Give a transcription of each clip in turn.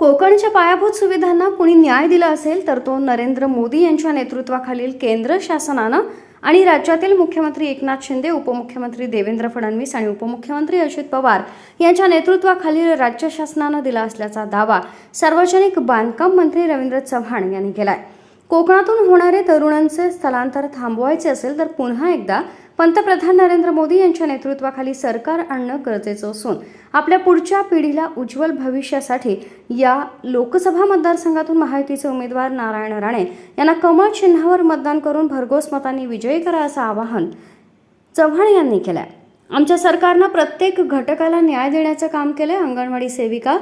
कोकणच्या पायाभूत सुविधांना कुणी न्याय दिला असेल तर तो नरेंद्र मोदी यांच्या नेतृत्वाखालील केंद्र शासनानं आणि राज्यातील मुख्यमंत्री एकनाथ शिंदे उपमुख्यमंत्री देवेंद्र फडणवीस आणि उपमुख्यमंत्री अजित पवार यांच्या नेतृत्वाखालील राज्य शासनानं दिला असल्याचा दावा सार्वजनिक बांधकाम मंत्री रवींद्र चव्हाण यांनी केलाय. कोकणातून होणारे तरुणांचे स्थलांतर थांबवायचे असेल तर पुन्हा एकदा पंतप्रधान नरेंद्र मोदी यांच्या नेतृत्वाखाली सरकार आणणं गरजेचं असून आपल्या पुढच्या पिढीला उज्ज्वल भविष्यासाठी या लोकसभा मतदारसंघातून महायुतीचे उमेदवार नारायण राणे यांना कमळ चिन्हावर मतदान करून भरघोस मतांनी विजयी करा असं आवाहन चव्हाण यांनी केलं आमच्या सरकारनं प्रत्येक घटकाला न्याय देण्याचं काम केलं अंगणवाडी सेविका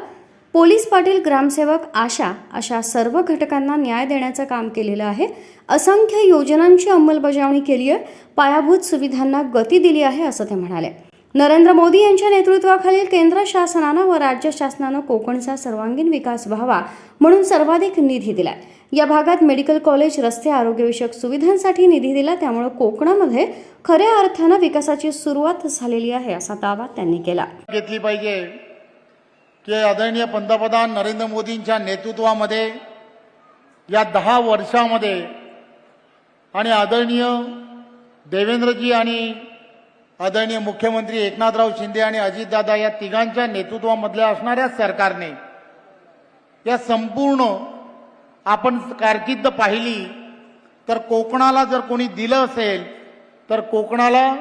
पोलीस पाटील ग्रामसेवक आशा अशा सर्व घटकांना न्याय देण्याचं काम केलेलं आहे. असंख्य योजनांची अंमलबजावणी केली आहे. पायाभूत सुविधांना गती दिली आहे असं ते म्हणाले. नरेंद्र मोदी यांच्या नेतृत्वाखालील केंद्र शासनानं व राज्य शासनानं कोकणचा सर्वांगीण विकास व्हावा म्हणून सर्वाधिक निधी दिलाय. या भागात मेडिकल कॉलेज रस्ते आरोग्यविषयक सुविधांसाठी निधी दिला. त्यामुळे कोकणामध्ये खऱ्या अर्थानं विकासाची सुरुवात झालेली आहे असा दावा त्यांनी केला. घेतली पाहिजे. की आदरणीय पंतप्रधान नरेंद्र मोदींच्या नेतृत्वामध्ये या दहा वर्षामध्ये आणि आदरणीय देवेंद्रजी आणि आदरणीय मुख्यमंत्री एकनाथराव शिंदे आणि अजितदादा या तिघांच्या नेतृत्वामधल्या असणाऱ्या सरकारने या संपूर्ण आपण कारकीर्द पाहिली तर कोकणाला जर कोणी दिलं असेल तर कोकणाला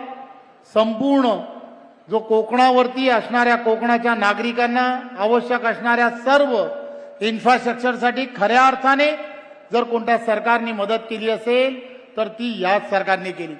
संपूर्ण जो कोकणावरती असणाऱ्या कोकणाच्या नागरिकांना आवश्यक असणाऱ्या सर्व इन्फ्रास्ट्रक्चरसाठी खऱ्या अर्थाने जर कोणत्या सरकारने मदत केली असेल तर ती याच सरकारने केली.